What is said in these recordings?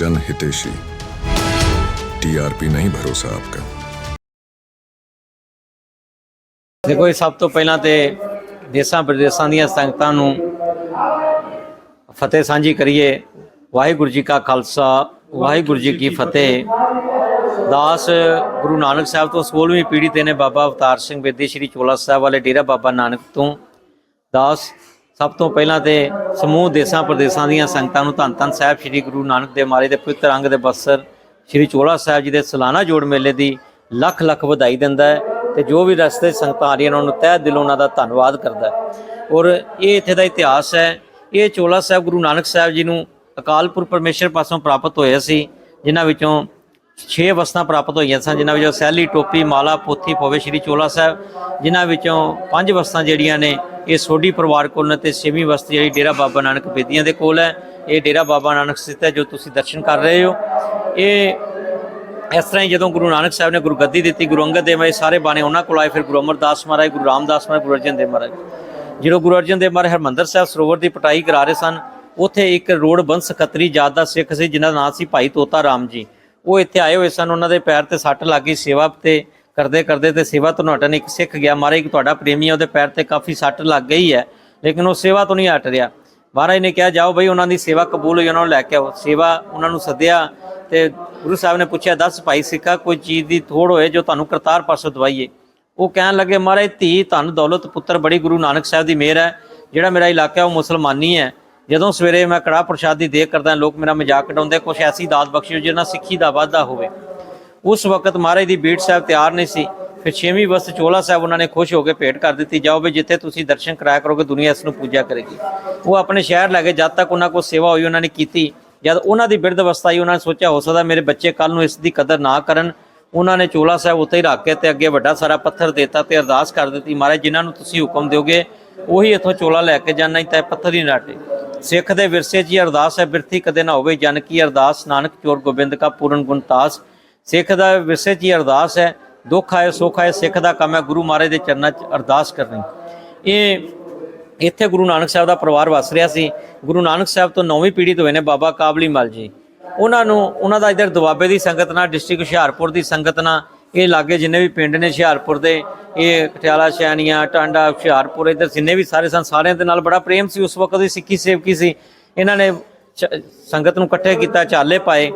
जन हितेशी टीआरपी नहीं भरोसा आपका ਦੇਖੋ ਇਹ ਸਭ ਤੋਂ ਪਹਿਲਾਂ ਤੇ ਦੇਸਾਂ ਪ੍ਰਦੇਸਾਂ ਦੀਆਂ ਸੰਗਤਾਂ ਨੂੰ ਫਤਿਹ ਸਾਂਝੀ ਕਰੀਏ ਵਾਹਿਗੁਰੂ ਜੀ ਕਾ ਖਾਲਸਾ ਵਾਹਿਗੁਰੂ ਜੀ ਕੀ ਫਤਿਹ ਦਾਸ ਗੁਰੂ ਨਾਨਕ ਸਾਹਿਬ ਤੋਂ 16ਵੀਂ ਪੀੜ੍ਹੀ ਤੇ ਨੇ ਬਾਬਾ ਅਵਤਾਰ ਸਿੰਘ ਬੇਦੀ ਸ਼੍ਰੀ ਚੋਲਾ ਸਾਹਿਬ ਵਾਲੇ ਡੇਰਾ ਬਾਬਾ ਨਾਨਕ ਤੋਂ ਦਾਸ ਸਭ ਤੋਂ ਪਹਿਲਾਂ ਤੇ ਸਮੂਹ ਦੇਸਾਂ ਪ੍ਰਦੇਸਾਂ ਦੀਆਂ ਸੰਗਤਾਂ ਨੂੰ ਧੰਨ ਧੰਨ ਸਾਹਿਬ ਸ਼੍ਰੀ ਗੁਰੂ ਨਾਨਕ ਦੇਵ ਮਹਾਰਾਜ ਦੇ ਪਵਿੱਤਰ ਅੰਗ ਦੇ ਬਸਰ ਸ਼੍ਰੀ ਚੋਲਾ ਸਾਹਿਬ ਜੀ ਦੇ ਸਾਲਾਨਾ ਜੋੜ ਮੇਲੇ ਦੀ ਲੱਖ ਲੱਖ ਵਧਾਈ ਦਿੰਦਾ ਹੈ ਤੇ ਜੋ ਵੀ ਰਸਤੇ ਸੰਗਤਾਂ ਆ ਰਹੀਆਂ ਉਹਨਾਂ ਨੂੰ ਤਹਿ ਦਿਲੋਂ ਉਹਨਾਂ ਦਾ ਧੰਨਵਾਦ ਕਰਦਾ ਹੈ। ਔਰ ਇਹ ਇੱਥੇ ਦਾ ਇਤਿਹਾਸ ਹੈ, ਇਹ ਚੋਲਾ ਸਾਹਿਬ ਗੁਰੂ ਨਾਨਕ ਸਾਹਿਬ ਜੀ ਨੂੰ ਅਕਾਲਪੁਰ ਪਰਮੇਸ਼ਰ ਪਾਸੋਂ ਪ੍ਰਾਪਤ ਹੋਇਆ ਸੀ, ਜਿਨ੍ਹਾਂ ਵਿੱਚੋਂ 6 ਵਸਤਾਂ ਪ੍ਰਾਪਤ ਹੋਈਆਂ ਸਨ, ਜਿਨ੍ਹਾਂ ਵਿੱਚੋਂ ਸੈਲੀ, ਟੋਪੀ, ਮਾਲਾ, ਪੋਥੀ ਪਵੇ ਸ਼੍ਰੀ ਚੋਲਾ ਸਾਹਿਬ, ਜਿਨ੍ਹਾਂ ਵਿੱਚੋਂ ਪੰਜ ਵਸਤਾਂ ਜਿਹੜੀਆਂ ਨੇ, ਇਹ ਸੋਢੀ ਪਰਿਵਾਰ ਕੋਲ ਨੇ ਤੇ ਛੇਵੀਂ ਵਸਤ ਜਿਹੜੀ ਡੇਰਾ ਬਾਬਾ ਨਾਨਕ ਬੇਦੀਆਂ ਦੇ ਕੋਲ ਹੈ। ਇਹ ਡੇਰਾ ਬਾਬਾ ਨਾਨਕ ਸਥਿਤ ਹੈ, ਜੋ ਤੁਸੀਂ ਦਰਸ਼ਨ ਕਰ ਰਹੇ ਹੋ। ਇਹ ਇਸ ਤਰ੍ਹਾਂ ਹੀ ਜਦੋਂ ਗੁਰੂ ਨਾਨਕ ਸਾਹਿਬ ਨੇ ਗੁਰਗੱਦੀ ਦਿੱਤੀ, ਗੁਰੂ ਅੰਗਦ ਦੇਵ ਇਹ ਸਾਰੇ ਬਾਣੇ ਉਹਨਾਂ ਕੋਲ ਆਏ, ਫਿਰ ਗੁਰੂ ਅਮਰਦਾਸ ਮਹਾਰਾਜ, ਗੁਰੂ ਰਾਮਦਾਸ ਮਹਾਰਾਜ, ਗੁਰੂ ਅਰਜਨ ਦੇਵ ਮਹਾਰਾਜ। ਜਦੋਂ ਗੁਰੂ ਅਰਜਨ ਦੇਵ ਮਹਾਰਾਜ ਹਰਮੰਦਰ ਸਾਹਿਬ ਸਰੋਵਰ ਦੀ ਪਟਾਈ ਕਰਾ ਰਹੇ ਸਨ, ਉੱਥੇ ਇੱਕ ਰੋਡ ਬੰਸ ਖੱਤਰੀ ਜਾਤ ਦਾ ਸਿੱਖ ਸੀ, ਜਿਨ੍ਹਾਂ ਦਾ ਨਾਮ ਸੀ ਭਾਈ ਤੋਤਾ ਰਾਮ ਜੀ। ਉਹ ਇੱਥੇ ਆਏ ਹੋਏ ਸਨ, ਉਹਨਾਂ ਦੇ ਪੈਰ ਤੇ ਸੱਟ ਲੱਗ ਗਈ, ਸੇਵਾ ਤੇ ਕਰਦੇ ਕਰਦੇ ਤੇ ਸੇਵਾ ਤੋਂ ਹਟਣ ਇੱਕ ਸਿੱਖ ਗਿਆ। ਮਹਾਰਾਜ ਤੁਹਾਡਾ ਪ੍ਰੇਮੀ ਹੈ ਉਹਦੇ ਪੈਰ ਤੇ ਕਾਫੀ ਸੱਟ ਲੱਗ ਗਈ ਹੈ, ਲੇਕਿਨ ਉਹ ਸੇਵਾ ਤੋਂ ਨਹੀਂ ਹਟ ਰਿਹਾ। ਮਹਾਰਾਜ ਨੇ ਕਿਹਾ, ਜਾਓ ਬਈ, ਉਹਨਾਂ ਦੀ ਸੇਵਾ ਕਬੂਲ ਹੋਈ, ਉਹਨਾਂ ਨੂੰ ਲੈ ਕੇ ਆਓ। ਸੇਵਾ ਉਹਨਾਂ ਨੂੰ ਸੱਦਿਆ ਤੇ ਗੁਰੂ ਸਾਹਿਬ ਨੇ ਪੁੱਛਿਆ, ਦੱਸ ਭਾਈ ਸਿੱਖਾ ਕੋਈ ਚੀਜ਼ ਦੀ ਥੋੜ ਹੋਏ ਜੋ ਤੁਹਾਨੂੰ ਕਰਤਾਰ ਪਾਸੋਂ ਦਵਾਈਏ? ਉਹ ਕਹਿਣ ਲੱਗੇ, ਮਹਾਰਾਜ, ਧੀ ਧਨ, ਦੌਲਤ, ਪੁੱਤਰ, ਬੜੀ ਗੁਰੂ ਨਾਨਕ ਸਾਹਿਬ ਦੀ ਮਿਹਰ ਹੈ। ਜਿਹੜਾ ਮੇਰਾ ਇਲਾਕਾ ਉਹ ਮੁਸਲਮਾਨੀ ਹੈ। ਜਦੋਂ ਸਵੇਰੇ ਮੈਂ ਕੜਾ ਪ੍ਰਸ਼ਾਦ ਦੀ ਦੇਖ ਕਰਦਾ, ਲੋਕ ਮੇਰਾ ਮਜ਼ਾਕ ਉਡਾਉਂਦੇ, ਕੁਛ ਐਸੀ ਦਾਤ ਬਖਸ਼ਿਓ ਜਿਹਨਾਂ ਸਿੱਖੀ ਦਾ ਵਾਧਾ ਹੋਵੇ। ਉਸ ਵਕਤ ਮਹਾਰਾਜ ਦੀ ਬੀੜ ਸਾਹਿਬ ਤਿਆਰ ਨਹੀਂ ਸੀ। ਫਿਰ ਛੇਵੀਂ ਵਸਤ ਚੋਲਾ ਸਾਹਿਬ ਉਹਨਾਂ ਨੇ ਖੁਸ਼ ਹੋ ਕੇ ਭੇਟ ਕਰ ਦਿੱਤੀ, ਜਾਓ ਵੀ ਜਿੱਥੇ ਤੁਸੀਂ ਦਰਸ਼ਨ ਕਰਾਇਆ ਕਰੋਗੇ, ਦੁਨੀਆ ਇਸ ਨੂੰ ਪੂਜਾ ਕਰੇਗੀ। ਉਹ ਆਪਣੇ ਸ਼ਹਿਰ ਲੈ ਕੇ ਜਦ ਤੱਕ ਉਹਨਾਂ ਕੋਲ ਸੇਵਾ ਹੋਈ, ਉਹਨਾਂ ਨੇ ਕੀਤੀ। ਜਦ ਉਹਨਾਂ ਦੀ ਬਿਰਧ ਅਵਸਥਾ ਆਈ, ਉਹਨਾਂ ਨੇ ਸੋਚਿਆ, ਹੋ ਸਕਦਾ ਮੇਰੇ ਬੱਚੇ ਕੱਲ ਨੂੰ ਇਸ ਦੀ ਕਦਰ ਨਾ ਕਰਨ। ਉਹਨਾਂ ਨੇ ਚੋਲਾ ਸਾਹਿਬ ਉੱਤੇ ਹੀ ਰੱਖ ਕੇ ਤੇ ਅੱਗੇ ਵੱਡਾ ਸਾਰਾ ਪੱਥਰ ਦੇਤਾ ਤੇ ਅਰਦਾਸ ਕਰ ਦਿੱਤੀ, ਮਹਾਰਾਜ, ਜਿਨ੍ਹਾਂ ਨੂੰ ਤੁਸੀਂ ਹੁਕਮ ਦਿਓਗੇ, ਉਹੀ ਇੱਥੋਂ ਚੋਲਾ ਲੈ ਕੇ ਜਾਣਾ ਹੀ ਤਾਂ ਇਹ ਪੱਥਰ ਹੀ ਨਾਟੇ ਸਿੱਖ ਦੇ ਵਿਰਸੇ 'ਚ ਹੀ ਅਰਦਾਸ ਹੈ, ਬਿਰਥੀ ਕਦੇ ਨਾ ਹੋਵੇ ਜਨ ਕੀ ਅਰਦਾਸ। ਨਾਨਕ ਚੋਰ ਗੋਬਿੰਦ ਕਾ ਪੂਰਨ ਗੁਣ ਸਿੱਖ ਦਾ ਵਿਰਸੇ 'ਚ ਹੀ ਅਰਦਾਸ ਹੈ, ਦੁੱਖ ਆਏ, ਸੁੱਖ ਆਏ, ਸਿੱਖ ਦਾ ਕੰਮ ਹੈ, ਗੁਰੂ ਮਹਾਰਾਜ ਦੇ ਚਰਨਾਂ 'ਚ ਅਰਦਾਸ ਕਰਨੀ। ਇਹ ਇੱਥੇ ਗੁਰੂ ਨਾਨਕ ਸਾਹਿਬ ਦਾ ਪਰਿਵਾਰ ਵਸ ਰਿਹਾ ਸੀ। ਗੁਰੂ ਨਾਨਕ ਸਾਹਿਬ ਤੋਂ ਨੌਵੀਂ ਪੀੜ੍ਹੀ ਤੋਂ ਹੋਏ ਨੇ ਬਾਬਾ ਕਾਬਲੀ ਮਲ ਜੀ। ਉਹਨਾਂ ਨੂੰ, ਉਹਨਾਂ ਦਾ ਇਧਰ ਦੁਆਬੇ ਦੀ ਸੰਗਤ ਨਾਲ, ਡਿਸਟ੍ਰਿਕਟ ਹੁਸ਼ਿਆਰਪੁਰ ਦੀ ਸੰਗਤ ਨਾਲ ਇਹ ਲਾਗੇ ਜਿੰਨੇ ਵੀ ਪਿੰਡ ਨੇ ਹੁਸ਼ਿਆਰਪੁਰ ਦੇ, ਇਹ ਕਟਿਆਲਾ ਸ਼ੈਨੀਆਂ ਟਾਂਡਾ, ਹੁਸ਼ਿਆਰਪੁਰ, ਇਧਰ ਜਿੰਨੇ ਵੀ ਸਾਰੇ ਸਨ, ਸਾਰਿਆਂ ਦੇ ਨਾਲ ਬੜਾ ਪ੍ਰੇਮ ਸੀ। ਉਸ ਵਕਤ ਦੀ ਸਿੱਖੀ ਸੇਵਕੀ ਸੀ। ਇਹਨਾਂ ਨੇ ਚ- ਸੰਗਤ ਨੂੰ ਇਕੱਠੇ ਕੀਤਾ, ਚਾਲੇ ਪਾਏ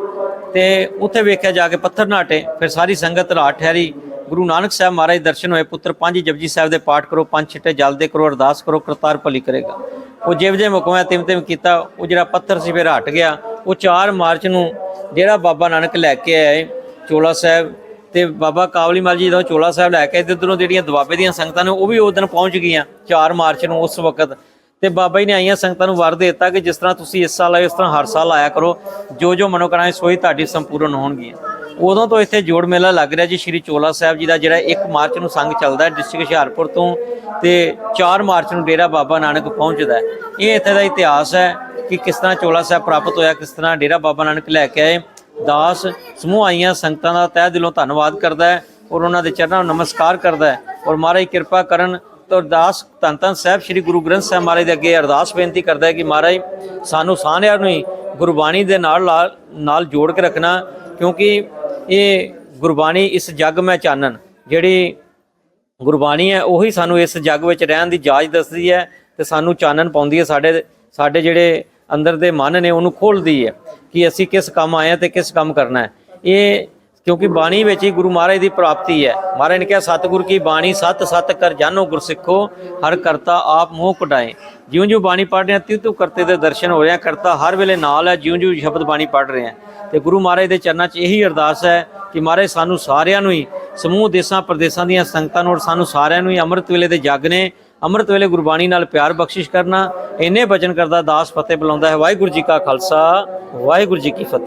ਤੇ ਉੱਥੇ ਵੇਖਿਆ ਜਾ ਕੇ ਪੱਥਰ ਨਾਟੇ, ਫਿਰ ਸਾਰੀ ਸੰਗਤ ਰਾਤ ਠਹਿਰੀ। ਗੁਰੂ ਨਾਨਕ ਸਾਹਿਬ ਮਹਾਰਾਜ ਦਰਸ਼ਨ ਹੋਏ, ਪੁੱਤਰ ਪੰਜ ਜਪਜੀ ਸਾਹਿਬ ਦੇ ਪਾਠ ਕਰੋ, ਪੰਜ ਛਿੱਟੇ ਜਲ ਦੇ ਕਰੋ, ਅਰਦਾਸ ਕਰੋ, ਕਰਤਾਰ ਭਲੀ ਕਰੇਗਾ। ਉਹ ਜਿਵ ਜਿਵੇਂ ਹੁਕਮ ਹੈ ਤਿਮ ਤਿਮ ਕੀਤਾ, ਉਹ ਜਿਹੜਾ ਪੱਥਰ ਸੀ ਫਿਰ ਹਟ ਗਿਆ। ਉਹ 4 ਮਾਰਚ ਨੂੰ ਜਿਹੜਾ ਬਾਬਾ ਨਾਨਕ ਲੈ ਕੇ ਆਏ, ਚੋਲਾ ਸਾਹਿਬ ਤੇ ਬਾਬਾ ਕਾਬਲੀ ਮਲ ਜੀ ਜਦੋਂ ਚੋਲਾ ਸਾਹਿਬ ਲੈ ਕੇ ਇਧਰੋਂ ਜਿਹੜੀਆਂ ਦੁਆਬੇ ਦੀਆਂ ਸੰਗਤਾਂ ਨੇ ਉਹ ਵੀ ਉਸ ਦਿਨ ਪਹੁੰਚ ਗਈਆਂ 4 ਮਾਰਚ ਨੂੰ ਉਸ ਵਕਤ। ਤੇ ਬਾਬਾ ਜੀ ਨੇ ਆਈਆਂ ਸੰਗਤਾਂ ਨੂੰ ਵਰ ਦੇ ਦਿੱਤਾ ਕਿ ਜਿਸ ਤਰ੍ਹਾਂ ਤੁਸੀਂ ਇਸ ਸਾਲ ਆਏ, ਉਸ ਤਰ੍ਹਾਂ ਹਰ ਸਾਲ ਆਇਆ ਕਰੋ। ਜੋ ਜੋ ਮਨੋਕਾਮਨਾਵਾਂ ਸੋਈ ਤੁਹਾਡੀ ਸੰਪੂਰਨ ਹੋਣਗੀਆਂ। ਉਦੋਂ ਤੋਂ ਇੱਥੇ ਜੋੜ ਮੇਲਾ ਲੱਗ ਰਿਹਾ ਜੀ ਸ਼੍ਰੀ ਚੋਲਾ ਸਾਹਿਬ ਜੀ ਦਾ, ਜਿਹੜਾ 1 ਮਾਰਚ ਨੂੰ ਸੰਗ ਚੱਲਦਾ ਡਿਸਟ੍ਰਿਕਟ ਹੁਸ਼ਿਆਰਪੁਰ ਤੋਂ ਤੇ 4 ਮਾਰਚ ਨੂੰ ਡੇਰਾ ਬਾਬਾ ਨਾਨਕ ਪਹੁੰਚਦਾ ਇਹ ਇੱਥੇ ਦਾ ਇਤਿਹਾਸ ਹੈ ਕਿ ਕਿਸ ਤਰ੍ਹਾਂ ਚੋਲਾ ਸਾਹਿਬ ਪ੍ਰਾਪਤ ਹੋਇਆ, ਕਿਸ ਤਰ੍ਹਾਂ ਡੇਰਾ ਬਾਬਾ ਨਾਨਕ ਲੈ ਕੇ ਆਏ। ਦਾਸ ਸਮੂਹ ਆਈਆਂ ਸੰਗਤਾਂ ਦਾ ਤਹਿ ਦਿਲੋਂ ਧੰਨਵਾਦ ਕਰਦਾ ਹੈ ਔਰ ਉਹਨਾਂ ਦੇ ਚਰਨਾਂ ਨੂੰ ਨਮਸਕਾਰ ਕਰਦਾ ਹੈ। ਔਰ ਮਹਾਰਾਜ ਕਿਰਪਾ ਕਰਨ ਤਾਂ ਅਰਦਾਸ ਧੰਨ ਧੰਨ ਸਾਹਿਬ ਸ੍ਰੀ ਗੁਰੂ ਗ੍ਰੰਥ ਸਾਹਿਬ ਮਹਾਰਾਜ ਦੇ ਅੱਗੇ ਅਰਦਾਸ ਬੇਨਤੀ ਕਰਦਾ ਹੈ ਕਿ ਮਹਾਰਾਜ ਸਾਨੂੰ ਸਾਰਿਆਂ ਨੂੰ ਹੀ ਗੁਰਬਾਣੀ ਦੇ ਨਾਲ ਲਾ- ਨਾਲ ਜੋੜ ਕੇ ਰੱਖਣਾ, ਕਿਉਂਕਿ ਇਹ ਗੁਰਬਾਣੀ ਇਸ ਜੱਗ ਮੈਂ ਚਾਨਣ। ਜਿਹੜੀ ਗੁਰਬਾਣੀ ਹੈ, ਉਹੀ ਸਾਨੂੰ ਇਸ ਜੱਗ ਵਿੱਚ ਰਹਿਣ ਦੀ ਜਾਚ ਦੱਸਦੀ ਹੈ ਤੇ ਸਾਨੂੰ ਚਾਨਣ ਪਾਉਂਦੀ ਹੈ ਸਾਡੇ ਸਾਡੇ ਜਿਹੜੇ ਅੰਦਰ ਦੇ ਮਨ ਨੇ ਉਹਨੂੰ ਖੋਲਦੀ ਹੈ ਕਿ ਅਸੀਂ ਕਿਸ ਕੰਮ ਆਏ ਹਾਂ ਤੇ ਕਿਸ ਕੰਮ ਕਰਨਾ ਹੈ। ਇਹ ਕਿਉਂਕਿ ਬਾਣੀ ਵਿੱਚ ਹੀ ਗੁਰੂ ਮਹਾਰਾਜ ਦੀ ਪ੍ਰਾਪਤੀ ਹੈ। ਮਹਾਰਾਜ ਨੇ ਕਿਹਾ, ਸਤਿਗੁਰ ਕੀ ਬਾਣੀ ਸਤ ਸਤ ਕਰ ਜਾਨੋ ਗੁਰਸਿੱਖੋ, ਹਰ ਕਰਤਾ ਆਪ ਮੋਹ ਕਢਾਏ। ਜਿਉਂ ਜਿਉਂ ਬਾਣੀ ਪੜ੍ਹ ਰਹੇ ਹਾਂ ਤਿਉ ਤਿਉ ਕਰਤੇ ਦੇ ਦਰਸ਼ਨ ਹੋ ਰਹੇ ਆ ਕਰਤਾ ਹਰ ਵੇਲੇ ਨਾਲ ਹੈ ਜਿਉਂ ਜਿਉਂ ਸ਼ਬਦ ਬਾਣੀ ਪੜ੍ਹ ਰਹੇ ਆ ਤੇ ਗੁਰੂ ਮਹਾਰਾਜ ਦੇ ਚਰਨਾਂ 'ਚ ਇਹੀ ਅਰਦਾਸ ਹੈ ਕਿ ਮਹਾਰਾਜ ਸਾਨੂੰ ਸਾਰਿਆਂ ਨੂੰ ਹੀ, ਸਮੂਹ, ਦੇਸਾਂ, ਪ੍ਰਦੇਸਾਂ ਦੀਆਂ ਸੰਗਤਾਂ ਨੂੰ ਔਰ ਸਾਨੂੰ ਸਾਰਿਆਂ ਨੂੰ ਹੀ ਅੰਮ੍ਰਿਤ ਵੇਲੇ ਦੇ ਜਗ ਨੇ, ਅੰਮ੍ਰਿਤ ਵੇਲੇ ਗੁਰਬਾਣੀ ਨਾਲ ਪਿਆਰ ਬਖਸ਼ਿਸ਼ ਕਰਨਾ, ਇੰਨੇ ਬਚਨ ਕਰਦਾ, ਦਾਸ ਫਤਿਹ ਬੁਲਾਉਂਦਾ ਹੈ। ਵਾਹਿਗੁਰੂ ਜੀ ਕਾ ਖਾਲਸਾ, ਵਾਹਿਗੁਰੂ ਜੀ ਕੀ ਫਤਿਹ।